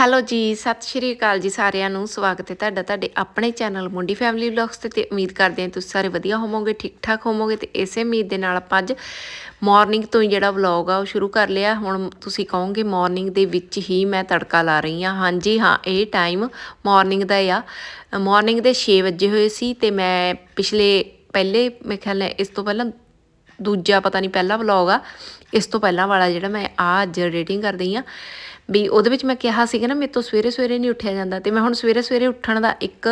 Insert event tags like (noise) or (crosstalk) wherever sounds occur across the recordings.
Hello ਜੀ, ਸਤਿ ਸ਼੍ਰੀ ਅਕਾਲ ਜੀ ਸਾਰਿਆਂ ਨੂੰ। ਸਵਾਗਤ ਹੈ ਤੁਹਾਡਾ ਤੁਹਾਡੇ ਆਪਣੇ ਚੈਨਲ ਮੁੰਡੀ ਫੈਮਿਲੀ ਵਲੌਗਸ ਤੇ ਤੇ ਉਮੀਦ ਕਰਦੇ ਹਾਂ ਤੁਸੀਂ ਸਾਰੇ ਵਧੀਆ ਹੋਵੋਗੇ ਠੀਕ ਠਾਕ ਹੋਵੋਗੇ ਤੇ ਇਸੇ ਉਮੀਦ ਦੇ ਨਾਲ ਆਪਾਂ ਅੱਜ ਮਾਰਨਿੰਗ ਤੋਂ ਹੀ ਜਿਹੜਾ ਵਲੌਗ ਆ ਉਹ ਸ਼ੁਰੂ ਕਰ ਲਿਆ। ਹੁਣ ਤੁਸੀਂ ਕਹੋਗੇ ਮਾਰਨਿੰਗ ਦੇ ਵਿੱਚ ਹੀ ਮੈਂ ਤੜਕਾ ਲਾ ਰਹੀ ਹਾਂ। ਹਾਂਜੀ ਹਾਂ, ਇਹ ਟਾਈਮ ਮਾਰਨਿੰਗ ਦਾ ਆ। ਮਾਰਨਿੰਗ ਦੇ 6 ਵਜੇ ਹੋਏ ਸੀ ਤੇ ਮੈਂ ਪਿਛਲੇ, ਪਹਿਲੇ ਮੈਂ ਖਿਆਲ ਨਾਲ ਇਸ ਤੋਂ ਪਹਿਲਾਂ ਦੂਜਾ ਪਤਾ ਨਹੀਂ ਪਹਿਲਾ ਵਲੌਗ ਆ। ਇਸ ਤੋਂ ਪਹਿਲਾਂ ਵਾਲਾ ਜਿਹੜਾ ਮੈਂ ਆ ਅੱਜ ਰੇਟਿੰਗ ਕਰਦੀ ਆ ਵੀ ਉਹਦੇ ਵਿੱਚ ਮੈਂ ਕਿਹਾ ਸੀਗਾ ਨਾ, ਮੇਰੇ ਤੋਂ ਸਵੇਰੇ ਸਵੇਰੇ ਨਹੀਂ ਉੱਠਿਆ ਜਾਂਦਾ ਤੇ ਮੈਂ ਹੁਣ ਸਵੇਰੇ ਸਵੇਰੇ ਉੱਠਣ ਦਾ ਇੱਕ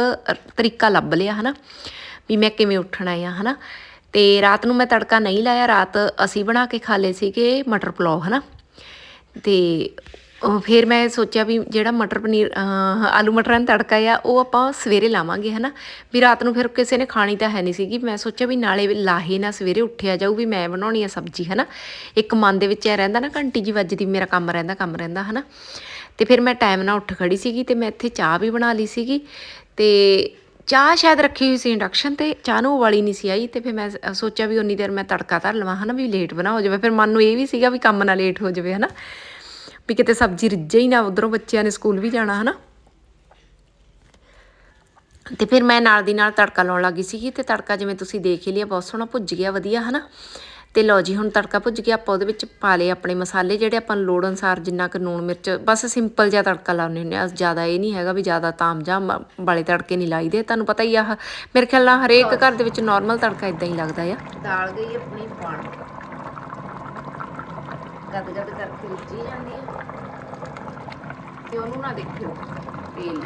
ਤਰੀਕਾ ਲੱਭ ਲਿਆ ਹਨਾ, ਵੀ ਮੈਂ ਕਿਵੇਂ ਉੱਠਣਾ ਆ ਹਨਾ। ਤੇ ਰਾਤ ਨੂੰ ਮੈਂ ਤੜਕਾ ਨਹੀਂ ਲਾਇਆ, ਰਾਤ ਅਸੀਂ ਬਣਾ ਕੇ ਖਾ ਲਏ ਸੀਗੇ ਮਟਰ ਪੁਲਾਓ ਹਨਾ। ਤੇ ਉਹ ਫਿਰ ਮੈਂ ਸੋਚਿਆ ਵੀ ਜਿਹੜਾ ਮਟਰ ਪਨੀਰ ਆਲੂ ਮਟਰਾਂ ਦਾ ਤੜਕਾ ਆ, ਉਹ ਆਪਾਂ ਸਵੇਰੇ ਲਾਵਾਂਗੇ, ਹਨਾ? ਵੀ ਰਾਤ ਨੂੰ ਫਿਰ ਕਿਸੇ ਨੇ ਖਾਣੀ ਤਾਂ ਹੈ ਨਹੀਂ ਸੀਗੀ। ਮੈਂ ਸੋਚਿਆ ਵੀ ਨਾਲੇ ਲਾਹੇ ਨਾ ਸਵੇਰੇ ਉੱਠਿਆ ਜਾਊ ਵੀ ਮੈਂ ਬਣਾਉਣੀ ਆ ਸਬਜ਼ੀ, ਹਨਾ? ਇੱਕ ਮਨ ਦੇ ਵਿੱਚ ਇਹ ਰਹਿੰਦਾ ਨਾ, ਘੰਟੀ ਜੀ ਵੱਜਦੀ, ਮੇਰਾ ਕੰਮ ਰਹਿੰਦਾ ਕੰਮ ਰਹਿੰਦਾ, ਹਨਾ? ਤੇ ਫਿਰ ਮੈਂ ਟਾਈਮ ਨਾਲ ਉੱਠ ਖੜੀ ਸੀਗੀ ਤੇ ਮੈਂ ਇੱਥੇ ਚਾਹ ਵੀ ਬਣਾ ਲਈ ਸੀਗੀ। ਤੇ ਚਾਹ ਸ਼ਾਇਦ ਰੱਖੀ ਹੋਈ ਸੀ ਇੰਡਕਸ਼ਨ ਤੇ, ਚਾਹ ਨੂੰ ਵਾਲੀ ਨਹੀਂ ਸੀ ਆਈ ਤੇ ਫਿਰ ਮੈਂ ਸੋਚਿਆ ਵੀ ਉਨੀ ਦੇਰ ਮੈਂ ਤੜਕਾ ਧਰ ਲਵਾਂ, ਹਨਾ? ਵੀ ਲੇਟ ਬਣਾ ਹੋ ਜਾਵੇ। ਫਿਰ ਮਨ ਨੂੰ ਇਹ ਵੀ ਸੀਗਾ ਵੀ ਕੰਮ ਨਾ ਲੇਟ ਹੋ ਜਾਵੇ, ਹਨਾ? ਵੀ ਕਿਤੇ ਸਬਜ਼ੀ ਰਿੱਝੇ ਹੀ ਨਾ, ਉਧਰੋਂ ਬੱਚਿਆਂ ਨੇ ਸਕੂਲ ਵੀ ਜਾਣਾ, ਹਨਾ? ਤੇ ਫਿਰ ਮੈਂ ਨਾਲ ਦੀ ਨਾਲ ਤੜਕਾ ਲਾਉਣ ਲੱਗੀ ਸੀਗੀ ਤੇ ਤੜਕਾ ਜਿਵੇਂ ਤੁਸੀਂ ਦੇਖ ਹੀ ਲਿਆ, ਬਹੁਤ ਸੋਹਣਾ ਭੁੱਜ ਗਿਆ, ਵਧੀਆ, ਹਨਾ? ਤੇ ਲਓ ਜੀ, ਹੁਣ ਤੜਕਾ ਭੁੱਜ ਗਿਆ, ਆਪਾਂ ਉਹਦੇ ਵਿੱਚ ਪਾ ਲਏ ਆਪਣੇ ਮਸਾਲੇ ਜਿਹੜੇ ਆਪਾਂ ਲੋੜ ਅਨਸਾਰ ਜਿੰਨਾ ਕੁ ਲੂਣ, ਮਿਰਚ, ਬਸ ਸਿੰਪਲ ਜਿਹਾ ਤੜਕਾ ਲਾਉਂਦੇ ਹੁੰਦੇ ਆ। ਜ਼ਿਆਦਾ ਇਹ ਨਹੀਂ ਹੈਗਾ ਵੀ ਜ਼ਿਆਦਾ ਤਾਮ ਤਾਮਝਾਮ ਵਾਲੇ ਤੜਕੇ ਨਹੀਂ ਲਾਈਦੇ ਤੁਹਾਨੂੰ ਪਤਾ ਹੀ ਆ, ਮੇਰੇ ਖਿਆਲ ਨਾਲ ਹਰੇਕ ਘਰ ਦੇ ਵਿੱਚ ਨਾਰਮਲ ਤੜਕਾ ਇਦਾਂ ਹੀ ਲੱਗਦਾ ਆ। ਦਾਲ ਗਈ ਆਪਣੀ ਬਣ। ਗਦ ਗਦ ਕਰਕੇ ਰਿੱਝੀ ਜਾਂਦੀ ਹੈ ਤੇ ਉਹਨੂੰ ਨਾ ਦੇਖਿਓ, ਤੇਲ।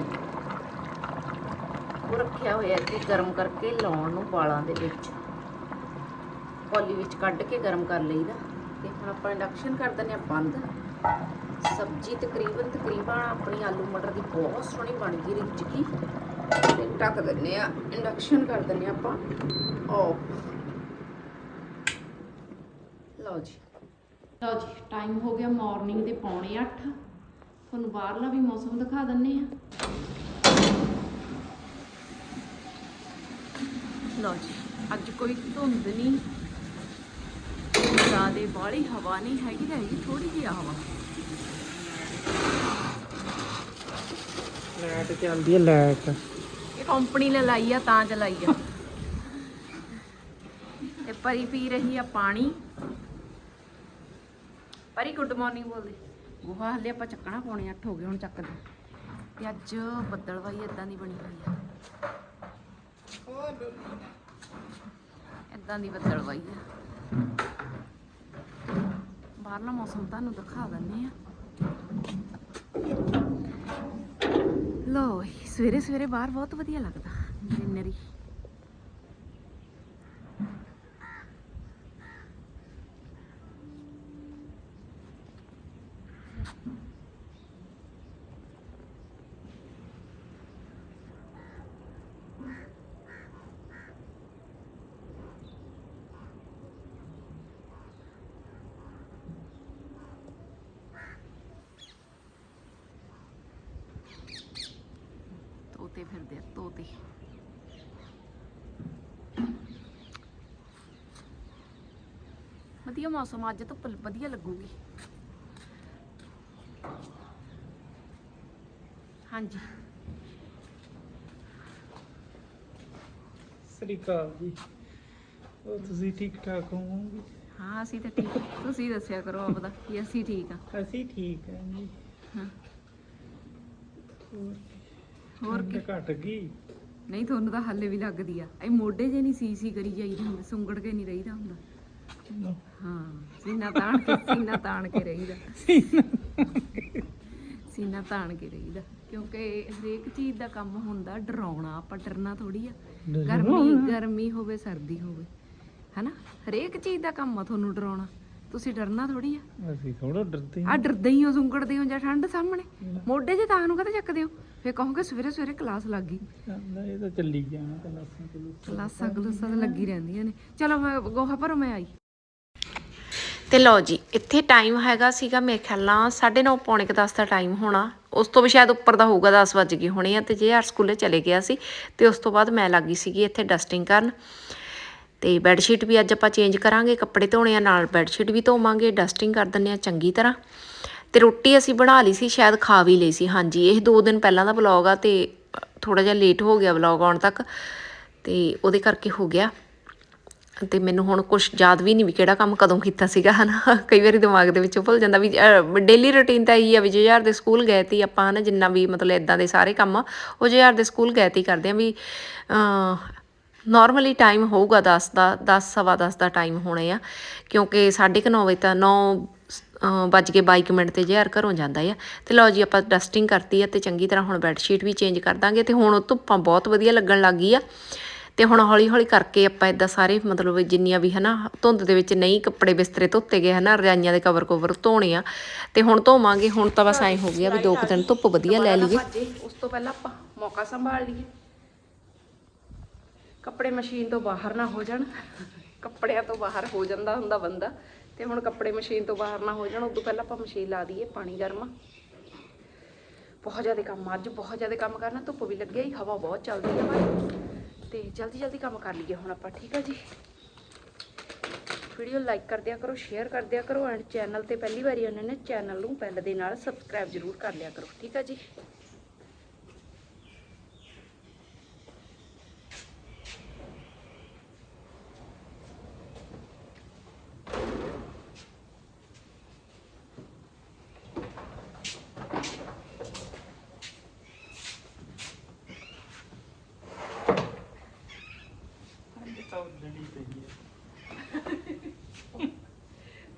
ਉਹ ਰੱਖਿਆ ਹੋਇਆ ਕਿ ਗਰਮ ਕਰਕੇ ਲਾਉਣ ਨੂੰ ਵਾਲਾਂ ਦੇ ਵਿੱਚ। ਕੌਲੀ ਵਿੱਚ ਕੱਢ ਕੇ ਗਰਮ ਕਰ ਲਈਦਾ। ਤੇ ਹੁਣ ਆਪਾਂ ਇੰਡਕਸ਼ਨ ਕਰ ਦਿੰਦੇ ਆ ਬੰਦ। ਸਬਜ਼ੀ ਤਕਰੀਬਨ ਤਕਰੀਬਨ ਆਪਣੀ ਆਲੂ ਮਟਰ ਦੀ ਬਹੁਤ ਸੋਹਣੀ ਬਣ ਗਈ ਰਿੱਝ ਗਈ। ਤੇ ਢੱਕ ਦਿੰਦੇ ਆ, ਇੰਡਕਸ਼ਨ ਕਰ ਦਿੰਦੇ ਆ ਆਪਾਂ। ਆਫ ਲਓ ਜੀ। ਲਓ ਜੀ ਟਾਈਮ ਹੋ ਗਿਆ ਮਾਰਨਿੰਗ ਦੇ ਪੌਣੇ 8 ਤੁਹਾਨੂੰ ਬਾਹਰਲਾ ਵੀ ਮੌਸਮ ਦਿਖਾ ਦਿੰਨੇ ਆ। ਲਓ ਜੀ ਅੱਜ ਕੋਈ ਧੁੰਦ ਨਹੀਂ। ਜ਼ਿਆਦੇ ਬਾਹਲੀ ਹਵਾ ਨਹੀਂ ਹੈਗੀ ਹੈਗੀ ਥੋੜੀ ਜਿਹੀ ਹਵਾ। ਲਾਈਟ ਚੱਲਦੀ ਹੈ ਲਾਈਟ ਇਹ ਕੰਪਨੀ ਨੇ ਲਾਈ ਆ ਤਾਂ ਚਲਾਈ ਆ। ਤੇ ਪਰੀ ਪੀ ਰਹੀ ਆ ਪਾਣੀ। ਪਰੀ ਗੁੱਡ ਮਾਰਨਿੰਗ ਬੋਲਦੇ। ਗੋਹਾ ਹਲੇ ਆਪਾਂ ਚੱਕਣਾ ਪੌਣੇ 8 ਹੋ ਗਏ ਹੁਣ ਚੱਕਦੇ। ਤੇ ਅੱਜ ਬੱਦਲਵਾਈ ਇਦਾਂ ਦੀ ਬਣੀ ਹੋਈ ਆ। ਇਦਾਂ ਦੀ। ਬੱਦਲਵਾਈ ਆ। ਬਾਹਰਲਾ ਮੌਸਮ ਤੁਹਾਨੂੰ ਦਿਖਾ ਦਿੰਨੇ ਆ। ਲੋ ਸਵੇਰੇ ਸਵੇਰੇ ਬਾਹਰ ਬਹੁਤ ਵਧੀਆ ਲੱਗਦਾ। ਗ੍ਰੀਨਰੀ ਤੋਤੇ ਤੋਤੇ ਵਧੀਆ ਮੌਸਮ ਅੱਜ ਧੁੱਪ ਵਧੀਆ ਲੱਗੂਗੀ। ਹਾਂਜੀ। ਸ੍ਰੀ ਅਕਾਲ ਜੀ। ਉਹ ਤੁਸੀਂ ਠੀਕ ਠਾਕ ਹੋਵੋਗੇ? ਹਾਂ ਅਸੀਂ ਤਾਂ ਠੀਕ। ਤੁਸੀਂ ਦੱਸਿਆ ਕਰੋ ਆਪਦਾ ਕਿ ਅਸੀਂ ਠੀਕ ਆ। ਅਸੀਂ ਠੀਕ ਹਾਂ ਜੀ। ਹਾਂ। ਹੋਰ? ਹੋਰ ਕੀ? ਘਟ ਗਈ। ਨਹੀਂ ਤੁਹਾਨੂੰ ਤਾਂ ਹਾਲੇ ਵੀ ਲੱਗਦੀ ਆ। ਇਹ ਮੋਢੇ ਜੇ ਨਹੀਂ ਸੀ ਸੀ ਕਰੀ ਜਾਈਦੇ ਹੁੰਦੇ ਸੁੰਗੜ ਕੇ ਨਹੀਂ ਰਹੀਦਾ ਹੁੰਦਾ। ਹਾਂ ਸੀਨਾ ਤਾਣ ਕੇ ਸੀਨਾ ਤਾਣ ਕੇ ਰਹੀਦਾ। ਸੀਨਾ ਤਾਣ ਕੇ ਰਹੀਦਾ ਕਿਉਂਕਿ ਹਰੇਕ ਚੀਜ਼ ਦਾ ਕੰਮ ਹੁੰਦਾ ਡਰਾਉਣਾ ਆਪਾਂ ਡਰਨਾ ਥੋੜੀ ਆ ਗਰਮੀ ਗਰਮੀ ਹੋਵੇ ਸਰਦੀ ਹੋਵੇ ਹੈਨਾ? ਹਰੇਕ ਚੀਜ਼ ਦਾ ਕੰਮ ਆ ਤੁਹਾਨੂੰ ਡਰਾਉਣਾ। ਤੁਸੀਂ ਡਰਨਾ ਥੋੜੀ ਆ। ਅਸੀਂ ਥੋੜਾ ਡਰਦੇ ਆ ਡਰਦੇ ਹੀ ਹੋ ਸੁੰਗੜਦੇ ਹੋ ਜਾਂ ਠੰਡ ਸਾਹਮਣੇ। ਮੋਢੇ 'ਚ ਤਾਂ ਨੂੰ ਕਦੇ ਚੱਕਦੇ ਹੋ? ਫੇਰ ਕਹੋਗੇ ਸਵੇਰੇ ਸਵੇਰੇ ਕਲਾਸ ਲੱਗ ਗਈ। ਇਹ ਤਾਂ ਚੱਲੀ ਜਾਣਾ ਕਲਾਸਾਂ ਕੋਲ ਕਲਾਸਾਂ ਗਲੂਸਾਂ ਤਾਂ ਲੱਗੀ ਰਹਿੰਦੀਆਂ ਨੇ। ਚਲੋ ਮੈਂ ਗੋਹਾ ਭਰੋ ਮੈਂ ਆਈ। ਤੇ ਲਓ ਜੀ ਇੱਥੇ ਟਾਈਮ ਹੈਗਾ ਸੀਗਾ ਮੇਰੇ ਖਿਆਲ ਨਾਲ 9:30 ਪੌਣੇ ਕੁ 10 ਦਾ ਟਾਈਮ ਹੋਣਾ। ਉਸ ਤੋਂ ਵੀ ਸ਼ਾਇਦ ਉੱਪਰ ਦਾ ਹੋਊਗਾ 10 ਵਜ ਗਏ ਹੋਣੇ ਆ ਤੇ ਜੇ ਆਰ ਸਕੂਲੇ ਚਲੇ ਗਿਆ ਸੀ ਤੇ ਉਸ ਤੋਂ ਬਾਅਦ ਮੈਂ ਲੱਗੀ ਸੀਗੀ ਇੱਥੇ ਡਸਟਿੰਗ ਕਰਨ। ਤੇ ਬੈੱਡ ਸ਼ੀਟ ਵੀ ਅੱਜ ਆਪਾਂ ਚੇਂਜ ਕਰਾਂਗੇ ਕੱਪੜੇ ਧੋਣੇ ਆ ਨਾਲ ਬੈੱਡ ਸ਼ੀਟ ਵੀ ਧੋਵਾਂਗੇ ਡਸਟਿੰਗ ਕਰ ਦਿੰਨੇ ਆ ਚੰਗੀ ਤਰ੍ਹਾਂ। ਤੇ ਰੋਟੀ ਅਸੀਂ ਬਣਾ ਲਈ ਸੀ ਸ਼ਾਇਦ ਖਾ ਵੀ ਲਈ ਸੀ। ਹਾਂਜੀ ਇਹ 2 ਦਿਨ ਪਹਿਲਾਂ ਦਾ ਵਲੌਗ ਆ ਤੇ ਥੋੜਾ ਜਿਹਾ ਲੇਟ ਹੋ ਗਿਆ ਵਲੌਗ ਆਉਣ ਤੱਕ ਤੇ ਉਹਦੇ ਕਰਕੇ ਹੋ ਗਿਆ। ਤੇ ਮੈਨੂੰ ਹੁਣ ਕੁਝ ਯਾਦ ਵੀ ਨਹੀਂ ਵੀ ਕਿਹੜਾ ਕੰਮ ਕਦੋਂ ਕੀਤਾ ਸੀਗਾ ਹਨਾ। ਕਈ ਵਾਰੀ ਦਿਮਾਗ ਦੇ ਵਿੱਚੋਂ ਭੁੱਲ ਜਾਂਦਾ ਵੀ ਡੇਲੀ ਰੁਟੀਨ ਤਾਂ ਇਹੀ ਆ ਵੀ ਜੇ ਯਾਰ ਦੇ ਸਕੂਲ ਗਏ ਤੀ ਆਪਾਂ ਹਨਾ ਜਿੰਨਾ ਵੀ ਮਤਲਬ ਇਦਾਂ ਦੇ ਸਾਰੇ ਕੰਮ ਆ, ਉਹ ਜੇ ਯਾਰ ਦੇ ਸਕੂਲ ਗਏ ਤੀ ਕਰਦੇ ਆ ਵੀ ਨਾਰਮਲੀ ਟਾਈਮ ਹੋਊਗਾ 10 ਦਾ 10 ਸਵਾ 10 ਦਾ ਟਾਈਮ ਹੋਣੇ ਆ। ਕਿਉਂਕਿ 9:30 ਵਜੇ ਤਾਂ 9 ਵੱਜ ਕੇ 22 ਮਿੰਟ ਤੇ ਯਾਰ ਘਰੋਂ ਜਾਂਦਾ ਆ। ਤੇ ਲਓ ਜੀ, ਆਪਾਂ ਡਸਟਿੰਗ ਕਰਤੀ ਆ ਤੇ ਚੰਗੀ ਤਰ੍ਹਾਂ ਹੁਣ ਬੈੱਡ ਸ਼ੀਟ ਵੀ ਚੇਂਜ ਕਰ ਦਾਂਗੇ ਤੇ ਹੁਣ ਧੁੱਪਾਂ ਬਹੁਤ ਵਧੀਆ ਲੱਗਣ ਲੱਗ ਗਈ ਆ। ਤੇ ਹੁਣ ਹੌਲੀ ਹੌਲੀ ਕਰਕੇ ਆਪਾਂ ਇਦਾਂ ਸਾਰੇ ਮਤਲਬ ਜਿੰਨੀਆਂ ਵੀ ਹਨਾ, ਧੁੰਦ ਦੇ ਵਿੱਚ ਨਹੀਂ ਕੱਪੜੇ ਬਿਸਤਰੇ ਧੋਤੇ ਗਏ ਹਨਾ, ਰਜਾਈਆਂ ਦੇ ਕਵਰ ਕਵਰ ਧੋਣੇ ਆ। ਤੇ ਹੁਣ ਧੋਵਾਂਗੇ, ਹੁਣ ਤਾਂ ਬਸ ਐਂ ਹੋ ਗਿਆ ਵੀ ਦੋ ਕੁ ਦਿਨ ਧੁੱਪ ਵਧੀਆ ਲੈ ਲਈਏ। ਉਸ ਤੋਂ ਪਹਿਲਾਂ ਆਪਾਂ ਮੌਕਾ ਸੰਭਾਲ ਲਈਏ। ਕੱਪੜੇ ਮਸ਼ੀਨ ਤੋਂ ਬਾਹਰ ਨਾ ਹੋ ਜਾਣ। ਕੱਪੜਿਆਂ ਤੋਂ ਬਾਹਰ ਹੋ ਜਾਂਦਾ ਹੁੰਦਾ ਬੰਦਾ। ਤੇ ਹੁਣ ਕੱਪੜੇ ਮਸ਼ੀਨ ਤੋਂ ਬਾਹਰ ਨਾ ਹੋ ਜਾਣ, ਉਦੋਂ ਪਹਿਲਾਂ ਆਪਾਂ ਮਸ਼ੀਨ ਲਾ ਦਈਏ ਪਾਣੀ ਗਰਮ। ਬਹੁਤ ਜ਼ਿਆਦਾ ਕੰਮ, ਅੱਜ ਬਹੁਤ ਜ਼ਿਆਦਾ ਕੰਮ ਕਰਨਾ, ਧੁੱਪ ਵੀ ਲੱਗਿਆ ਹੀ ਹਵਾ ਬਹੁਤ ਚੱਲਦੀ ਹੈ ਬਾਹਰ ਤੇ ਜਲਦੀ ਜਲਦੀ ਕੰਮ ਕਰ ਲਈਏ ਹੁਣ ਆਪਾਂ, ਠੀਕ ਆ ਜੀ? ਵੀਡੀਓ ਲਾਈਕ ਕਰ ਦਿਆ ਕਰੋ ਸ਼ੇਅਰ ਕਰ ਦਿਆ ਕਰੋ ਐਂਡ ਚੈਨਲ ਤੇ ਪਹਿਲੀ ਵਾਰੀ ਉਹਨਾਂ ਨੇ ਚੈਨਲ ਨੂੰ ਬੈਲ ਦੇ ਨਾਲ ਸਬਸਕ੍ਰਾਈਬ ਜ਼ਰੂਰ ਕਰ ਲਿਆ ਕਰੋ, ਠੀਕ ਹੈ ਜੀ ਇਹ ਤਾਂ ਉੱਡਣੀ ਪਈ ਹੈ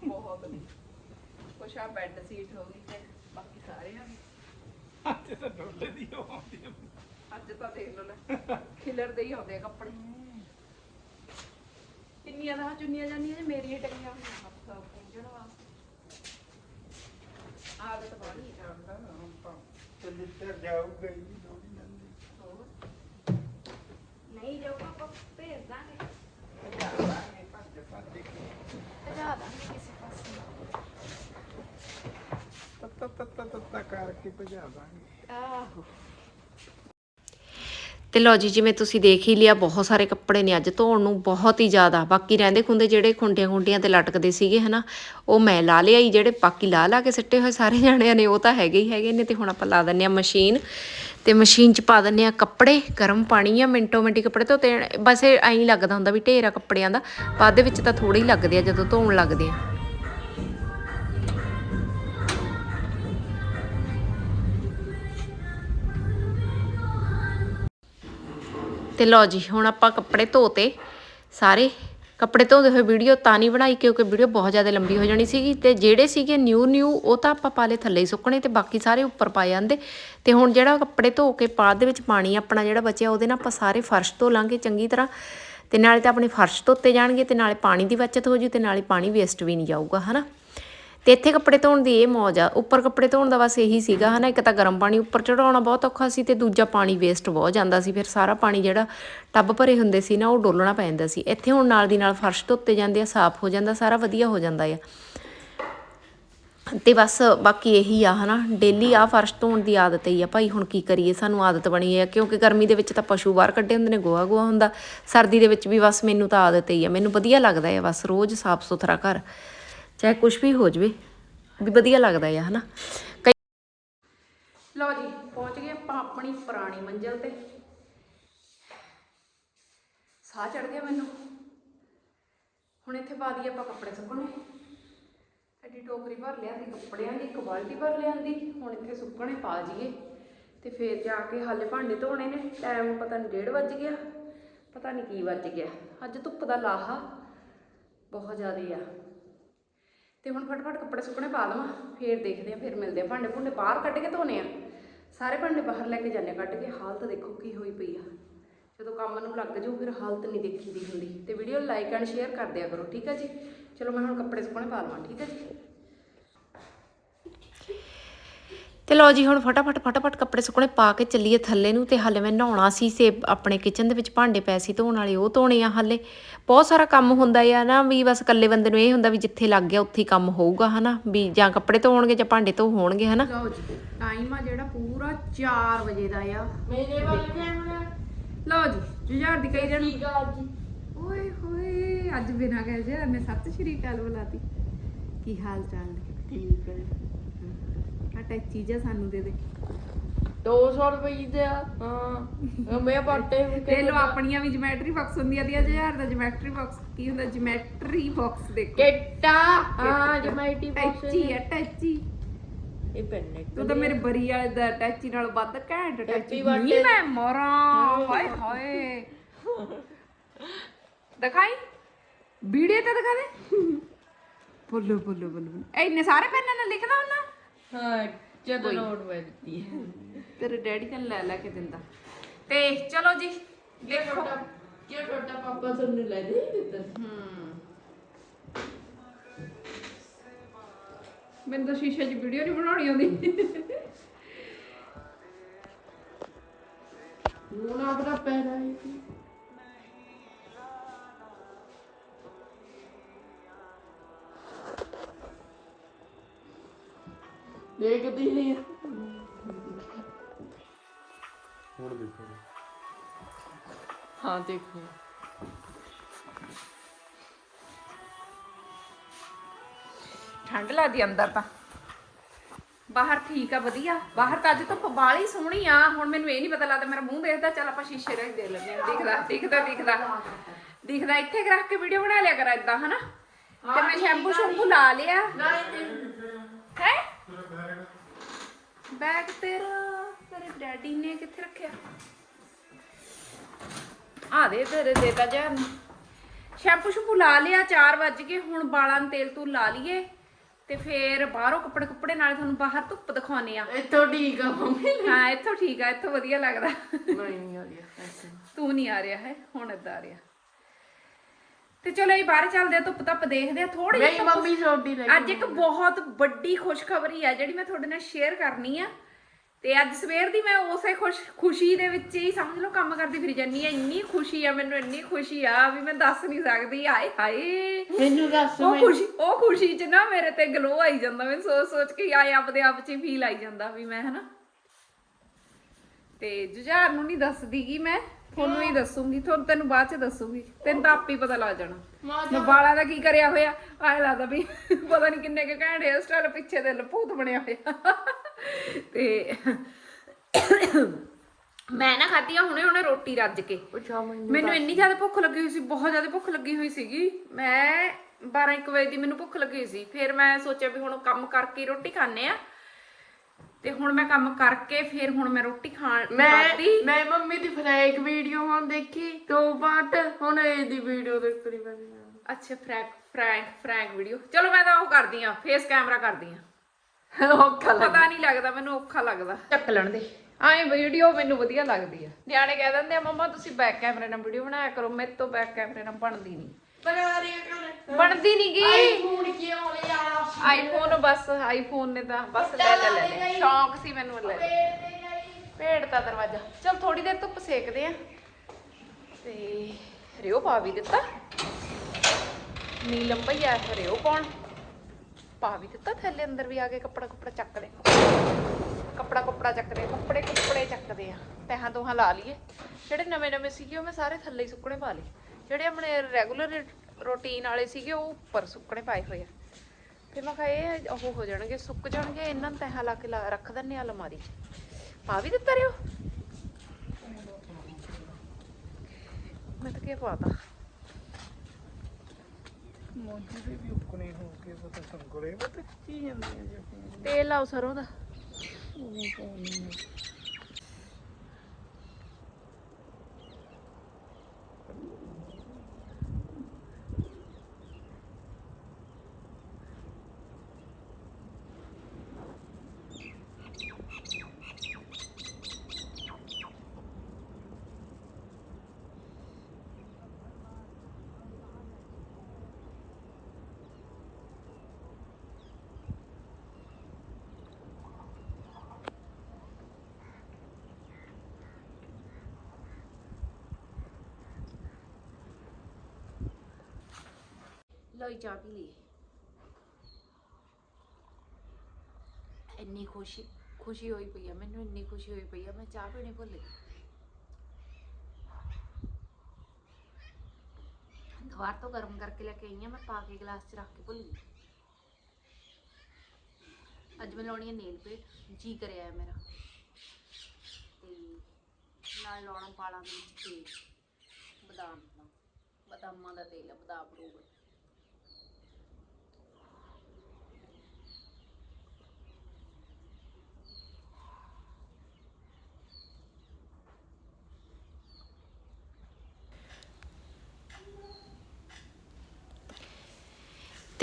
ਬਹੁਤ ਕੁਛ ਆ ਬੈੱਡ ਸੀਟ ਹੋ ਗਈ ਤੇ ਬਾਕੀ ਸਾਰੇ ਆ ਅੱਜ ਤਾਂ ਡੋਲੇ ਦੀ ਆਉਂਦੀ ਹੈ ਅੱਜ ਤਾਂ ਦੇਖ ਲਓ ਲੈ। ਖਿਲਰਦੇ ਹੀ ਆਉਂਦੇ ਆ ਕੱਪੜੇ। ਕਿੰਨੀਆਂ ਦਾ ਚੁੰਨੀਆਂ ਜਾਂਦੀਆਂ ਨੇ ਮੇਰੀਆਂ ਟੰਗੀਆਂ ਹੋਈਆਂ ਹੱਥ ਪੂੰਝਣ ਵਾਸਤੇ ਆਦਤ ਬਣੀ ਜਾਂਦਾ ਹੁਣ ਤਾਂ ਜਿੱਥੇ ਜਾਊਗਾ ਹੀ ਡੋਲੀ ਜਾਂਦੀ ਹੋਰ ਨਹੀਂ ਜਾਊਗਾ ਆਪਾਂ ਭੇਜ ਦਾਂਗੇ। ਜਾਵਾਂਗੇ ਭੱਜ ਭੱਜ ਕੇ ਦਾਂਗੇ ਕਿਸੇ ਪਾਸੇ। ਤੱਤਾ ਤੱਤਾ ਤੱਤਾ ਕਰਕੇ ਭਜਾ ਦਾਂਗੇ। ਆਹੋ। ਤੇ ਲਓ ਜੀ, ਜਿਵੇਂ ਤੁਸੀਂ ਦੇਖ ਹੀ ਲਿਆ, ਬਹੁਤ ਸਾਰੇ ਕੱਪੜੇ ਨੇ ਅੱਜ ਧੋਣ ਨੂੰ, ਬਹੁਤ ਹੀ ਜ਼ਿਆਦਾ। ਬਾਕੀ ਰਹਿੰਦੇ ਖੁੰਦੇ ਜਿਹੜੇ ਖੁੰਡੀਆਂ ਖੁੰਡੀਆਂ ਤੇ ਲਟਕਦੇ ਸੀਗੇ, ਹਨਾ, ਉਹ ਮੈਂ ਲਾ ਲਿਆ ਹੀ ਜਿਹੜੇ, ਬਾਕੀ ਲਾ ਲਾ ਕੇ ਸਿੱਟੇ ਹੋਏ ਸਾਰੇ ਜਾਣਿਆਂ ਨੇ, ਉਹ ਤਾਂ ਹੈਗੇ ਹੀ ਹੈਗੇ ਨੇ ਤੇ ਹੁਣ ਆਪਾਂ ਲਾ ਦਿੰਨੇ ਆ ਮਸ਼ੀਨ। ਤੇ ਮਸ਼ੀਨ 'ਚ ਪਾ ਦਿੰਨੇ ਆ ਕੱਪੜੇ, ਗਰਮ ਪਾਣੀ ਆ ਮਿੰਟੋ ਮਿੰਟੀ ਕੱਪੜੇ ਧੋਤੇ, ਬਸ ਇਹ ਐਂ ਲੱਗਦਾ ਹੁੰਦਾ ਵੀ ਢੇਰਾ ਕੱਪੜਿਆਂ ਦਾ, ਬਾਅਦ ਦੇ ਵਿੱਚ ਤਾਂ ਥੋੜੇ ਹੀ ਲੱਗਦੇ ਆ ਜਦੋਂ ਧੋਣ ਲੱਗਦੇ ਆ। ਤੇ ਲਓ ਜੀ, ਹੁਣ ਆਪਾਂ ਕੱਪੜੇ ਧੋਤੇ। ਸਾਰੇ ਕੱਪੜੇ ਧੋਦੇ ਹੋਏ ਵੀਡੀਓ ਤਾਂ ਨਹੀਂ ਬਣਾਈ ਕਿਉਂਕਿ ਵੀਡੀਓ ਬਹੁਤ ਜ਼ਿਆਦਾ ਲੰਬੀ ਹੋ ਜਾਣੀ ਸੀਗੀ ਤੇ ਜਿਹੜੇ ਸੀਗੇ ਨਿਊ ਨਿਊ ਉਹ ਤਾਂ ਆਪਾਂ ਪਾਲੇ ਥੱਲੇ ਹੀ ਸੁੱਕਣੇ ਤੇ ਬਾਕੀ ਸਾਰੇ ਉੱਪਰ ਪਾ ਜਾਂਦੇ। ਤੇ ਹੁਣ ਜਿਹੜਾ ਕੱਪੜੇ ਧੋ ਕੇ ਬਾਅਦ ਦੇ ਵਿੱਚ ਪਾਣੀ ਆਪਣਾ ਜਿਹੜਾ ਬਚਿਆ, ਉਹਦੇ ਨਾਲ ਆਪਾਂ ਸਾਰੇ ਫਰਸ਼ ਧੋ ਲਾਂਗੇ ਚੰਗੀ ਤਰ੍ਹਾਂ। ਤੇ ਨਾਲੇ ਤਾਂ ਆਪਣੇ ਫਰਸ਼ ਧੋਤੇ ਜਾਣਗੇ ਤੇ ਨਾਲੇ ਪਾਣੀ ਦੀ ਬਚਤ ਹੋ ਜੂ ਤੇ ਨਾਲੇ ਪਾਣੀ ਵੇਸਟ ਵੀ ਨਹੀਂ ਜਾਊਗਾ, ਹਨਾ? ਤੇ ਇੱਥੇ ਕੱਪੜੇ ਧੋਣ ਦੀ ਇਹ ਮੌਜ ਆ। ਉੱਪਰ ਕੱਪੜੇ ਧੋਣ ਦਾ ਬਸ ਇਹੀ ਸੀਗਾ, ਹਨਾ, ਇੱਕ ਤਾਂ ਗਰਮ ਪਾਣੀ ਉੱਪਰ ਚੜਾਉਣਾ ਬਹੁਤ ਔਖਾ ਸੀ ਤੇ ਦੂਜਾ ਪਾਣੀ ਵੇਸਟ ਬਹੁਤ ਜਾਂਦਾ ਸੀ। ਫਿਰ ਸਾਰਾ ਪਾਣੀ ਜਿਹੜਾ ਟੱਬ ਭਰੇ ਹੁੰਦੇ ਸੀ ਨਾ, ਉਹ ਡੋਲਣਾ ਪੈ ਜਾਂਦਾ ਸੀ। ਇੱਥੇ ਹੁਣ ਨਾਲ ਦੀ ਨਾਲ ਫਰਸ਼ ਧੋਤੇ ਜਾਂਦੇ ਆ, ਸਾਫ਼ ਹੋ ਜਾਂਦਾ, ਸਾਰਾ ਵਧੀਆ ਹੋ ਜਾਂਦਾ ਆ। ਤੇ ਬਸ ਬਾਕੀ ਇਹੀ ਆ, ਹਨਾ ਡੇਲੀ ਆ ਫਰਸ਼ ਧੋਣ ਦੀ ਆਦਤ ਹੀ ਆ। ਭਾਈ, ਹੁਣ ਕੀ ਕਰੀਏ, ਸਾਨੂੰ ਆਦਤ ਬਣੀ ਹੈ ਕਿਉਂਕਿ ਗਰਮੀ ਦੇ ਵਿੱਚ ਤਾਂ ਪਸ਼ੂ ਬਾਹਰ ਕੱਢੇ ਹੁੰਦੇ ਨੇ ਗੋਹਾ ਗੋਹਾ ਹੁੰਦਾ। ਸਰਦੀ ਦੇ ਵਿੱਚ ਵੀ ਬਸ ਮੈਨੂੰ ਤਾਂ ਆਦਤ ਹੀ ਆ। ਮੈਨੂੰ ਵਧੀਆ ਲੱਗਦਾ ਹੈ ਬਸ, ਰੋਜ਼ ਸਾਫ਼ ਸੁਥਰਾ ਘਰ। ਚਾਹੇ ਕੁਝ ਵੀ ਹੋ ਜਵੇ, ਵੀ ਵਧੀਆ ਲੱਗਦਾ ਹੈ ਹਨਾ? ਕਈ ਲਓ ਜੀ, ਪਹੁੰਚ ਗਏ ਆਪਾਂ ਆਪਣੀ ਪੁਰਾਣੀ ਮੰਜ਼ਿਲ ਤੇ। ਸਾਹ ਚੜ ਗਿਆ ਮੈਨੂੰ। ਹੁਣ ਇੱਥੇ ਪਾ ਦਈਏ ਆਪਾਂ ਕੱਪੜੇ ਸੁੱਕਣੇ। ਐਡੀ ਟੋਕਰੀ ਭਰ ਲਿਆ ਸੀ, ਕੱਪੜਿਆਂ ਦੀ, ਇੱਕ ਬਾਲਟੀ ਭਰ ਲਿਆਂਦੀ ਹੁਣ ਇੱਥੇ ਸੁੱਕਣੇ ਪਾ ਜੀਏ ਤੇ ਫੇਰ ਜਾ ਕੇ ਹਾਲੇ ਭਾਂਡੇ ਧੋਣੇ ਨੇ। ਟਾਈਮ ਪਤਾ ਨਹੀਂ 1:30 ਵੱਜ ਗਿਆ। ਪਤਾ ਨਹੀਂ ਕੀ ਵੱਜ ਗਿਆ। ਅੱਜ ਧੁੱਪ ਦਾ ਲਾਹਾ ਬਹੁਤ ਜ਼ਿਆਦਾ ਆ। ਤੇ ਹੁਣ ਫਟਫਟ ਕੱਪੜੇ ਸੁੱਕਣੇ ਪਾ ਲਵਾਂ, ਫੇਰ ਦੇਖਦੇ ਆ ਫਿਰ ਮਿਲਦੇ ਆ ਭਾਂਡੇ ਭੁੰਡੇ ਬਾਹਰ ਕੱਢ ਕੇ ਧੋਨੇ ਆ। ਸਾਰੇ ਭਾਂਡੇ ਬਾਹਰ ਲੈ ਕੇ ਜਾਂਦੇ ਆ ਕੱਢ ਕੇ। ਹਾਲਤ ਦੇਖੋ ਕੀ ਹੋਈ ਪਈ ਆ। ਜਦੋਂ ਕੰਮ ਨੂੰ ਲੱਗ ਜਾਊ, ਫਿਰ ਹਾਲਤ ਨਹੀਂ ਦੇਖੀ ਦੀ ਹੁੰਦੀ। ਤੇ ਵੀਡੀਓ ਲਾਈਕ ਐਂਡ ਸ਼ੇਅਰ ਕਰ ਦਿਆ ਕਰੋ, ਠੀਕ ਹੈ ਜੀ? ਚਲੋ ਮੈਂ ਹੁਣ ਕੱਪੜੇ ਸੁੱਕਣੇ ਪਾ ਲਵਾਂ, ਠੀਕ ਹੈ ਜੀ? ਤੇ ਲਓ ਜੀ ਹੁਣ ਫਟਾਫਟ ਫਟਾਫਟ ਕੱਪੜੇ ਸੁੱਕਣੇ ਪਾ ਕੇ ਚੱਲੀਏ ਥੱਲੇ ਨੂੰ ਤੇ ਹਾਲੇ ਮੈਂ ਨਹਾਉਣਾ ਸੀ ਸੇ ਆਪਣੇ ਕਿਚਨ ਦੇ ਵਿੱਚ ਭਾਂਡੇ ਪਏ ਸੀ ਧੋਣ ਵਾਲੇ ਉਹ ਧੋਣੇ ਆ ਹਾਲੇ। ਬਹੁਤ ਸਾਰਾ ਕੰਮ ਹੁੰਦਾ ਆ ਨਾ ਵੀ ਬਸ ਇਕੱਲੇ ਬੰਦੇ ਨੂੰ ਇਹ ਹੁੰਦਾ ਵੀ ਜਿੱਥੇ ਲੱਗ ਗਿਆ ਉੱਥੇ ਹੀ ਕੰਮ ਹੋਊਗਾ ਹਨਾ? ਵੀ ਜਾਂ ਕੱਪੜੇ ਧੋਣਗੇ ਜਾਂ ਭਾਂਡੇ ਧੋ ਹੋਣਗੇ ਹਨਾ? ਲਓ ਜੀ ਟਾਈਮ ਆ ਜਿਹੜਾ ਪੂਰਾ 4 ਵਜੇ ਦਾ ਆ। ਮੇਰੇ ਵੱਲ ਕੈਮਰਾ ਲਓ ਜੀ ਜੁਝਾਰ ਦੀ ਕਈ ਜਣ ਓਏ ਹੋਏ ਅੱਜ ਬਿਨਾ ਕਹੇ ਜੇ ਮੈਂ ਸਤਿ ਸ਼੍ਰੀ ਅਕਾਲ ਬੁਲਾਤੀ। ਕੀ ਹਾਲ ਚਾਲ ਠੀਕ ਹੈ ਟੈਚੀ ਜਿਹਾ ਸਾਨੂੰ ਦੇ ਦੇ। 200 ਰੁਪਏ ਦੇ ਆ। ਹਾਂ। ਮੈਂ ਪਾਟੇ ਦੇ ਲੋ ਆਪਣੀਆਂ ਵੀ ਜਿਮੈਟਰੀ ਬਾਕਸ ਹੁੰਦੀਆਂ ਦੀਆਂ। 1000 ਦਾ ਜਿਮੈਟਰੀ ਬਾਕਸ ਕੀ ਹੁੰਦਾ? ਜਿਮੈਟਰੀ ਬਾਕਸ ਦੇਖੋ। ਕਿੱਟਾ। ਹਾਂ ਜਮਾਈਟੀ ਬਾਕਸ ਟੈਚੀ ਹੈ ਟੈਚੀ ਇਹ ਪੈਨ ਤੂੰ ਤਾਂ ਮੇਰੇ ਬਰੀ ਵਾਲੇ ਦਾ ਟੈਚੀ ਨਾਲ ਵੱਧ ਘੈਂਟ ਟੈਚੀ। ਨਹੀਂ ਮੈਂ ਮਰਾਂ। ਹਾਏ ਹਾਏ। ਦਿਖਾਈ? ਵੀਡੀਓ ਤੇ ਦਿਖਾ ਦੇ। (laughs) ਬੋਲੋ ਬੋਲੋ ਬੋਲੋ। ਇੰਨੇ ਸਾਰੇ ਪੈਨਾਂ ਨਾਲ ਲਿਖਦਾ ਹੁੰਦਾ? ਹਾਂ ਜਦੋਂ ਨੋਟ ਵੱਜਦੀ ਹੈ। ਤੇਰੇ ਡੈਡੀ ਤੈਨੂੰ ਲੈ ਲੈ ਕੇ ਦਿੰਦਾ। ਤੇ ਚਲੋ ਜੀ ਦੇਖੋ। ਕੀ ਟੋਟਾ ਪਾਪਾ ਤੁਹਾਨੂੰ ਲੈ ਦੇ ਦਿੱਤਾ ਹਮ ਮੈਨੂੰ ਤਾਂ ਸ਼ੀਸ਼ੇ 'ਚ ਵੀਡੀਓ ਨਹੀਂ ਬਣਾਉਣੀ ਆਉਂਦੀ। ਹੁਣ ਆਪਣਾ ਪੈਰਾ ਹੈ ਦੇਖਦੀ ਨਹੀਂ ਹੁਣ ਦੇਖੋ ਹਾਂ ਦੇਖੋ। ਠੰਡ ਲੱਗਦੀ ਅੰਦਰ ਤਾਂ। ਬਾਹਰ ਠੀਕ ਆ ਵਧੀਆ। ਬਾਹਰ ਤਾਂ ਅੱਜ ਧੁੱਪ ਬਾਲੀ ਸੋਹਣੀ ਆ। ਹੁਣ ਮੈਨੂੰ ਇਹ ਨਹੀਂ ਪਤਾ ਲੱਗਦਾ ਮੇਰਾ ਮੂੰਹ ਦੇਖਦਾ ਚੱਲ ਆਪਾਂ ਸ਼ੀਸ਼ੇ ਰੱਖ ਦੇ ਲੈਂਦੇ ਆ ਦਿਖਦਾ ਦਿਖਦਾ ਦਿਖਦਾ। ਦਿਖਦਾ ਇੱਥੇ ਰੱਖ ਕੇ ਵੀਡੀਓ ਬਣਾ ਲਿਆ ਕਰ ਏਦਾਂ ਹਨਾ? ਤੇ ਮੈਂ ਸ਼ੈਂਪੂ ਸ਼ੈਂਪੂ ਲਾ ਲਿਆ। ਹੈ? ਬੈਗ ਤੇਰਾ ਤੇਰੇ ਡੈਡੀ ਨੇ ਕਿੱਥੇ ਰੱਖਿਆ? ਆ ਦੇ ਤੇਰੇ ਦੇਤਾ ਜਾਨ ਸ਼ੈਂਪੂ ਸ਼ੈਂਪੂ ਲਾ ਲਿਆ 4 ਵੱਜ ਗਏ ਹੁਣ ਵਾਲਾਂ ਨੂੰ ਤੇਲ ਤੂੰ ਲਾ ਲਈਏ। ਤੇ ਫੇਰ ਬਾਹਰੋਂ ਕੱਪੜੇ ਕੱਪੜੇ ਨਾਲ ਤੁਹਾਨੂੰ ਬਾਹਰ ਧੁੱਪ ਦਿਖਾਉਣੇ ਆ। ਇੱਥੋਂ ਠੀਕ ਆ ਮੰਮੀ। ਹਾਂ ਇੱਥੋਂ ਠੀਕ ਆ ਇੱਥੋਂ ਵਧੀਆ ਲੱਗਦਾ। ਨਹੀਂ ਨਹੀਂ ਆ ਐਸੇ ਤੂੰ ਨਹੀਂ ਆ ਰਿਹਾ ਹੈ ਹੁਣ ਏਦਾਂ ਆ ਰਿਹਾ। ਤੇ ਚਲੋ ਇਹ ਬਾਹਰ ਚੱਲਦੇ ਆ ਧੁੱਪ ਧੁੱਪ ਦੇਖਦੇ ਆ ਥੋੜੀ ਮੇਰੀ ਮੰਮੀ ਛੋਟੀ ਲੈ ਅੱਜ ਇੱਕ ਬਹੁਤ ਵੱਡੀ ਖੁਸ਼ਖਬਰੀ ਆ ਜਿਹੜੀ ਮੈਂ ਤੁਹਾਡੇ ਨਾਲ ਸ਼ੇਅਰ ਕਰਨੀ ਆ। ਤੇ ਅੱਜ ਸਵੇਰ ਦੀ ਮੈਂ ਉਸੇ ਖੁਸ਼ ਖੁਸ਼ੀ ਦੇ ਵਿੱਚ ਹੀ ਸਮਝ ਲਓ ਕੰਮ ਕਰਦੀ ਫਿਰ ਜਾਨੀ ਆ ਇੰਨੀ ਖੁਸ਼ੀ ਆ ਮੈਨੂੰ ਇੰਨੀ ਖੁਸ਼ੀ ਆ ਵੀ ਮੈਂ ਦੱਸ ਨਹੀਂ ਸਕਦੀ ਹਾਏ ਹਾਏ। ਮੈਨੂੰ ਦੱਸ ਉਹ ਖੁਸ਼ੀ ਉਹ ਖੁਸ਼ੀ ਚ ਨਾ ਮੇਰੇ ਤੇ ਗਲੋ ਆਈ ਜਾਂਦਾ ਮੈਨੂੰ ਸੋਚ ਸੋਚ ਕੇ ਆਏ ਆਪਦੇ ਆਪ ਚ ਫੀਲ ਆਈ ਜਾਂਦਾ ਵੀ ਮੈਂ ਹਨਾ। ਤੇ ਜੁਝਾਰ ਨੂੰ ਨਹੀਂ ਦੱਸਦੀ ਕਿ ਮੈਂ। ਤੁਹਾਨੂੰ ਹੀ ਦੱਸੂਗੀ ਤੁਹਾਨੂੰ ਤੈਨੂੰ ਬਾਅਦ ਚ ਦੱਸੂਗੀ। ਤੈਨੂੰ ਤਾਂ ਆਪੇ ਹੀ ਪਤਾ ਲੱਗ ਜਾਣਾ। ਮੈਂ ਵਾਲਾਂ ਦਾ ਕੀ ਕਰਿਆ ਹੋਇਆ? ਆਏ ਲੱਗਦਾ ਵੀ ਪਤਾ ਨਹੀਂ ਕਿੰਨੇ ਕੁ ਘੈਂਟ ਹੇਅਰ ਸਟਾਈਲ ਪਿੱਛੇ ਦੇ ਲਪੂਤ ਬਣਿਆ ਹੋਇਆ। ਤੇ ਮੈਂ ਨਾ ਖਾਧੀ ਆ ਹੁਣੇ ਹੁਣੇ ਰੋਟੀ ਰੱਜ ਕੇ। ਮੈਨੂੰ ਇੰਨੀ ਜ਼ਿਆਦਾ ਭੁੱਖ ਲੱਗੀ ਹੋਈ ਸੀ ਬਹੁਤ ਜ਼ਿਆਦਾ ਭੁੱਖ ਲੱਗੀ ਹੋਈ ਸੀਗੀ। ਮੈਂ 12 1 ਵਜੇ ਦੀ ਮੈਨੂੰ ਭੁੱਖ ਲੱਗੀ ਹੋਈ ਸੀ। ਫਿਰ ਮੈਂ ਸੋਚਿਆ ਵੀ ਹੁਣ ਕੰਮ ਕਰਕੇ ਰੋਟੀ ਖਾਣੇ ਆ। ਤੇ ਹੁਣ ਮੈਂ ਕੰਮ ਕਰਕੇ ਫਿਰ ਹੁਣ ਮੈਂ ਰੋਟੀ ਖਾਣ ਮੈਂ ਖਾਧੀ। ਮੈਂ ਮੰਮੀ ਦੀ ਫਰੈਕ ਵੀਡੀਓ ਹੁਣ ਦੇਖੀ ਦੋ ਪਾਰਟ ਹੁਣ ਇਹਦੀ ਵੀਡੀਓ ਦੇਖਣੀ ਪੈਣੀ ਆ ਅੱਛਾ ਫਰੈਂਕ ਫਰੈਂਕ ਫਰੈਂਕ ਵੀਡੀਓ। ਚਲੋ ਮੈਂ ਤਾਂ ਉਹ ਕਰਦੀ ਆ ਫੇਸ ਕੈਮਰਾ ਕਰਦੀ ਆ (laughs) ਔਖਾ ਲੱਗ ਪਤਾ ਨਹੀਂ ਲੱਗਦਾ ਮੈਨੂੰ ਔਖਾ ਲੱਗਦਾ। ਚੱਕ ਲੈਣ ਦੇ। ਆਏ ਵੀਡੀਓ ਮੈਨੂੰ ਵਧੀਆ ਲੱਗਦੀ ਆ। ਨਿਆਣੇ ਕਹਿ ਦਿੰਦੇ ਆ ਮੰਮਾ ਤੁਸੀਂ ਬੈਕ ਕੈਮਰੇ ਨਾਲ ਵੀਡੀਓ ਬਣਾਇਆ ਕਰੋ ਮੇਰੇ ਤੋਂ ਬੈਕ ਕੈਮਰੇ ਨਾਲ ਬਣਦੀ ਨਹੀਂ। ਬਣਾ ਰਹੀ ਕਰ ਬਣਦੀ ਨਹੀਂ ਗੀ। ਆਈਫੋਨ ਕਿਉਂ ਲੈ ਆਣਾ ਆਈਫੋਨ ਬਸ ਆਈਫੋਨ ਨੇ ਤਾਂ ਬਸ ਲੈ ਲੈ ਲੈ ਸ਼ੌਂਕ ਸੀ ਮੈਨੂੰ ਲੈ ਲੈ ਭੇੜਤਾ ਦਰਵਾਜ਼ਾ। ਚਲ ਥੋੜੀ ਦੇਰ ਧੁੱਪ ਸੇਕਦੇ ਆ। ਤੇ ਰਿਓ ਪਾ ਵੀ ਦਿੱਤਾ। ਨੀਲਮ ਭਈਆ ਰਿਓ ਪਾਉਣ ਪਾ ਵੀ ਦਿੱਤਾ ਥੱਲੇ ਅੰਦਰ ਵੀ ਆ ਕੇ ਕੱਪੜਾ ਕੁੱਪੜਾ ਚੱਕਦੇ ਕੱਪੜਾ ਕੁੱਪੜਾ ਚੱਕਦੇ ਕੱਪੜੇ ਕੁੱਪੜੇ ਚੱਕਦੇ ਆ। ਤਹਾਂ ਤੋਹਾਂ ਲਾ ਲਈਏ। ਜਿਹੜੇ ਨਵੇਂ ਨਵੇਂ ਸੀਗੇ ਉਹ ਮੈਂ ਸਾਰੇ ਥੱਲੇ ਹੀ ਸੁੱਕਣੇ ਪਾ ਲਏ। ਜਿਹੜੇ ਆਪਣੇ ਰੈਗੂਲਰ ਰੂਟੀਨ ਵਾਲੇ ਸੀਗੇ ਉਹ ਉੱਪਰ ਸੁੱਕਣੇ ਪਾਏ ਹੋਏ ਆ। ਫਿਰ ਮੈਂ ਕਿਹਾ ਇਹ ਉਹ ਹੋ ਜਾਣਗੇ ਸੁੱਕ ਜਾਣਗੇ ਇਹਨਾਂ ਨੂੰ ਤਹਾਂ ਲਾ ਕੇ ਰੱਖ ਦਿੰਨੇ ਆ ਅਲਮਾਰੀ 'ਚ। ਪਾ ਵੀ ਦਿੱਤਾ ਰਿਓ? ਮੈਂ ਤਾਂ ਕੀ ਪਾਤਾ ਮੋਜੀ ਦੇ ਵੀ ਉਪਕਨੇ ਹੋ ਕੇ ਪਤਾ ਸੰਗਲੇ ਪਤਾ ਕੀ ਜਾਂਦੇ ਆ ਜੀ ਤੇਲ ਲਾਓ ਸਰੋਂ ਦਾ। ਲੋ ਚਾਹ ਪੀ ਲਈ ਇੰਨੀ ਖੁਸ਼ੀ ਖੁਸ਼ੀ ਹੋਈ ਪਈ ਆ, ਮੈਨੂੰ ਇੰਨੀ ਖੁਸ਼ੀ ਹੋਈ ਪਈ ਆ, ਮੈਂ ਚਾਹ ਪੀਣੀ ਭੁੱਲ ਗਈ। ਦੁਬਾਰ ਤੋਂ ਗਰਮ ਕਰਕੇ ਲੈ ਕੇ ਆਈ ਆ, ਮੈਂ ਪਾ ਕੇ ਗਲਾਸ 'ਚ ਰੱਖ ਕੇ ਭੁੱਲ ਗਈ। ਅੱਜ ਮੈਂ ਲਾਉਣੀ ਹੈ ਨੇਲ ਪੇਂਟ, ਜੀ ਕਰਿਆ ਹੈ ਮੇਰਾ। ਤੇ ਨਾਲ ਲਾਉਣਾ ਵਾਲਾਂ ਦੇ ਵਿੱਚ ਤੇਲ, ਬਦਾਮ ਦਾ, ਬਦਾਮਾਂ ਦਾ ਤੇਲ ਬਦਾਮ ਰੋਗ।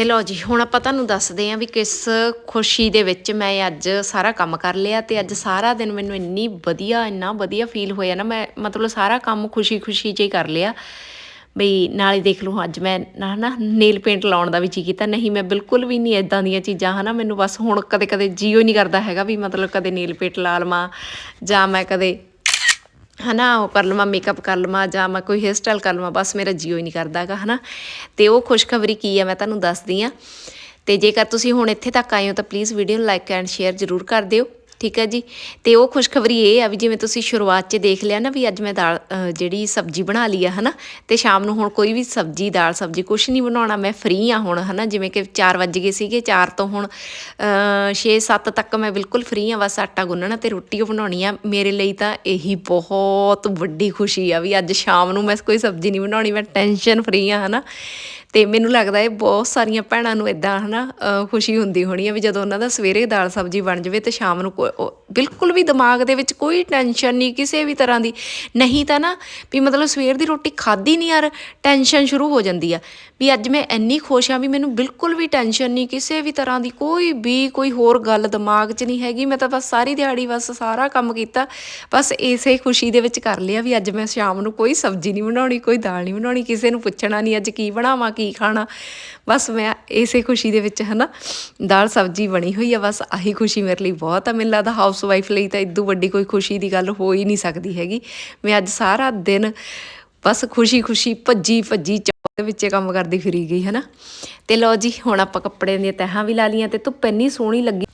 ਤੇ ਲਓ ਜੀ, ਹੁਣ ਆਪਾਂ ਤੁਹਾਨੂੰ ਦੱਸਦੇ ਆਂ ਵੀ ਕਿਸ ਖੁਸ਼ੀ ਦੇ ਵਿੱਚ ਮੈਂ ਅੱਜ ਸਾਰਾ ਕੰਮ ਕਰ ਲਿਆ ਤੇ ਅੱਜ ਸਾਰਾ ਦਿਨ ਮੈਨੂੰ ਇੰਨੀ ਵਧੀਆ, ਇੰਨਾ ਵਧੀਆ ਫੀਲ ਹੋਇਆ ਨਾ, ਮੈਂ ਮਤਲਬ ਸਾਰਾ ਕੰਮ ਖੁਸ਼ੀ-ਖੁਸ਼ੀ 'ਚ ਹੀ ਕਰ ਲਿਆ। ਬਈ ਨਾਲੇ ਦੇਖ ਲਓ, ਅੱਜ ਮੈਂ ਨਾ ਨਾ ਨੇਲ ਪੇਂਟ ਲਾਉਣ ਦਾ ਵੀ ਜੀ ਕੀਤਾ। ਨਹੀਂ, ਮੈਂ ਬਿਲਕੁਲ ਵੀ ਨਹੀਂ ਇਦਾਂ ਦੀਆਂ ਚੀਜ਼ਾਂ, ਹਨਾ, ਮੈਨੂੰ ਬਸ ਹੁਣ ਕਦੇ-ਕਦੇ ਜੀਓ ਨਹੀਂ ਕਰਦਾ ਹੈਗਾ ਵੀ ਮਤਲਬ ਕਦੇ ਨੇਲ ਪੇਂਟ ਲਾ ਲਵਾਂ ਜਾਂ ਮੈਂ ਕਦੇ ਹਨਾ, ਉਹ ਕਰ ਲਵਾਂ ਮੇਕਅਪ ਕਰ ਲਵਾਂ ਜਾਂ ਮੈਂ ਕੋਈ ਹੇਅਰ ਸਟਾਈਲ ਕਰ ਲਵਾਂ, ਬਸ ਮੇਰਾ ਜੀਓ ਹੀ ਨਹੀਂ ਕਰਦਾਗਾ ਹਨਾ। ਤੇ ਉਹ ਖੁਸ਼ਖਬਰੀ ਕੀ ਹੈ ਮੈਂ ਤੁਹਾਨੂੰ ਦੱਸਦੀ ਆ। ਤੇ ਜੇਕਰ ਤੁਸੀਂ ਹੁਣ ਇੱਥੇ ਤੱਕ ਆਏ ਹੋ, ਤਾਂ ਪਲੀਜ਼ ਵੀਡੀਓ ਨੂੰ ਲਾਈਕ ਐਂਡ ਸ਼ੇਅਰ ਜ਼ਰੂਰ ਕਰ ਦਿਓ। ਠੀਕ ਹੈ ਜੀ। ਤੇ ਉਹ ਖੁਸ਼ਖਬਰੀ ਇਹ ਆ ਵੀ ਜਿਵੇਂ ਤੁਸੀਂ ਸ਼ੁਰੂਆਤ 'ਚ ਦੇਖ ਲਿਆ ਨਾ ਵੀ ਅੱਜ ਮੈਂ ਦਾਲ ਜਿਹੜੀ ਸਬਜ਼ੀ ਬਣਾ ਲਈ ਆ, ਹਨਾ, ਤੇ ਸ਼ਾਮ ਨੂੰ ਹੁਣ ਕੋਈ ਵੀ ਸਬਜ਼ੀ, ਦਾਲ ਸਬਜ਼ੀ ਕੁਝ ਨਹੀਂ ਬਣਾਉਣਾ, ਮੈਂ ਫ੍ਰੀ ਆ ਹੁਣ, ਹਨਾ, ਜਿਵੇਂ ਕਿ 4 ਵੱਜ ਗਏ ਸੀਗੇ 4 ਤੋਂ ਹੁਣ 6-7 ਤੱਕ ਮੈਂ ਬਿਲਕੁਲ ਫ੍ਰੀ ਆ, ਬਸ ਆਟਾ ਗੁੰਨਣਾ ਤੇ ਰੋਟੀ ਉਹ ਬਣਾਉਣੀ ਆ। ਮੇਰੇ ਲਈ ਤਾਂ ਇਹੀ ਬਹੁਤ ਵੱਡੀ ਖੁਸ਼ੀ ਆ ਵੀ ਅੱਜ ਸ਼ਾਮ ਨੂੰ ਮੈਂ ਕੋਈ ਸਬਜ਼ੀ ਨਹੀਂ ਬਣਾਉਣੀ, ਮੈਂ ਟੈਨਸ਼ਨ ਫ੍ਰੀ ਆ, ਹਨਾ। ਤੇ ਮੈਨੂੰ ਲੱਗਦਾ ਇਹ ਬਹੁਤ ਸਾਰੀਆਂ ਭੈਣਾਂ ਨੂੰ ਇਦਾਂ ਹਨਾ ਅ, ਖੁਸ਼ੀ ਹੁੰਦੀ ਹੋਣੀ ਹੈ ਵੀ ਜਦੋਂ ਉਹਨਾਂ ਦਾ ਸਵੇਰੇ ਦਾਲ ਸਬਜ਼ੀ ਬਣ ਜਾਵੇ ਤੇ ਸ਼ਾਮ ਨੂੰ ਕੋਈ- ਬਿਲਕੁਲ ਵੀ ਦਿਮਾਗ ਦੇ ਵਿੱਚ ਕੋਈ ਟੈਨਸ਼ਨ ਨਹੀਂ ਕਿਸੇ ਵੀ ਤਰ੍ਹਾਂ ਦੀ। ਨਹੀਂ ਤਾਂ ਨਾ ਵੀ ਮਤਲਬ ਸਵੇਰ ਦੀ ਰੋਟੀ ਖਾਧੀ ਨਹੀਂ ਯਾਰ ਟੈਨਸ਼ਨ ਸ਼ੁਰੂ ਹੋ ਜਾਂਦੀ ਆ। ਵੀ ਅੱਜ ਮੈਂ ਇੰਨੀ ਖੁਸ਼ ਆ ਵੀ ਮੈਨੂੰ ਬਿਲਕੁਲ ਵੀ ਟੈਨਸ਼ਨ ਨਹੀਂ ਕਿਸੇ ਵੀ ਤਰ੍ਹਾਂ ਦੀ ਕੋਈ ਵੀ ਕੋਈ ਹੋਰ ਗੱਲ ਦਿਮਾਗ 'ਚ ਨਹੀਂ ਹੈਗੀ। ਮੈਂ ਤਾਂ ਬਸ ਸਾਰੀ ਦਿਹਾੜੀ ਬਸ ਸਾਰਾ ਕੰਮ ਕੀਤਾ ਬਸ ਇਸੇ ਖੁਸ਼ੀ ਦੇ ਵਿੱਚ ਕਰ ਲਿਆ ਵੀ ਅੱਜ ਮੈਂ ਸ਼ਾਮ ਨੂੰ ਕੋਈ ਸਬਜ਼ੀ ਨਹੀਂ ਬਣਾਉਣੀ ਕੋਈ ਦਾਲ ਨਹੀਂ ਬਣਾਉਣੀ ਕਿਸੇ ਨੂੰ ਪੁੱਛਣਾ ਨਹੀਂ ਅੱਜ ਕੀ ਬਣਾਵਾਂ ਕੀ ਖਾਣਾ। ਬਸ ਮੈਂ ਇਸੇ ਖੁਸ਼ੀ ਦੇ ਵਿੱਚ ਹਨਾ, ਦਾਲ ਸਬਜ਼ੀ ਬਣੀ ਹੋਈ ਆ, ਬਸ ਆਹੀ ਖੁਸ਼ੀ ਮੇਰੇ ਲਈ ਬਹੁਤ ਆ। ਮੈਨੂੰ ਲੱਗਦਾ ਹਾਊਸ ਵਾਈਫ ਲਈ ਤਾਂ ਇਦੋਂ ਵੱਡੀ ਕੋਈ ਖੁਸ਼ੀ ਦੀ ਗੱਲ ਹੋ ਹੀ ਨਹੀਂ ਸਕਦੀ ਹੈਗੀ। ਮੈਂ ਅੱਜ ਸਾਰਾ ਦਿਨ ਬਸ ਖੁਸ਼ੀ ਖੁਸ਼ੀ ਭੱਜੀ ਭੱਜੀ ਚੌਕ ਦੇ ਵਿੱਚ ਕੰਮ ਕਰਦੀ ਫਿਰੀ ਗਈ ਹਨਾ। ਤੇ ਲਓ ਜੀ, ਹੁਣ ਆਪਾਂ ਕੱਪੜੇ ਦੀਆਂ ਤਹਾਂ ਵੀ ਲਾ ਲੀਆਂ ਤੇ ਧੁੱਪ ਇੰਨੀ ਸੋਹਣੀ ਲੱਗੀ।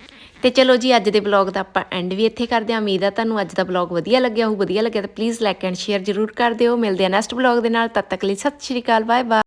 ਤੇ ਚਲੋ ਜੀ, ਅੱਜ ਦੇ ਵਲੌਗ ਦਾ ਆਪਾਂ ਐਂਡ ਵੀ ਇੱਥੇ ਕਰਦੇ ਹਾਂ। ਉਮੀਦ ਆ ਤੁਹਾਨੂੰ ਅੱਜ ਦਾ ਵਲੌਗ ਵਧੀਆ ਲੱਗਿਆ ਹੋਊ, ਵਧੀਆ ਲੱਗਿਆ ਤਾਂ ਪਲੀਜ਼ ਲਾਈਕ ਐਂਡ ਸ਼ੇਅਰ ਜ਼ਰੂਰ ਕਰ ਦਿਓ। ਮਿਲਦੇ ਆ ਨੈਕਸਟ ਵਲੌਗ ਦੇ ਨਾਲ, ਤਦ ਤੱਕ ਲਈ ਸਤਿ ਸ਼੍ਰੀ ਅਕਾਲ ਬਾਏ ਬਾਏ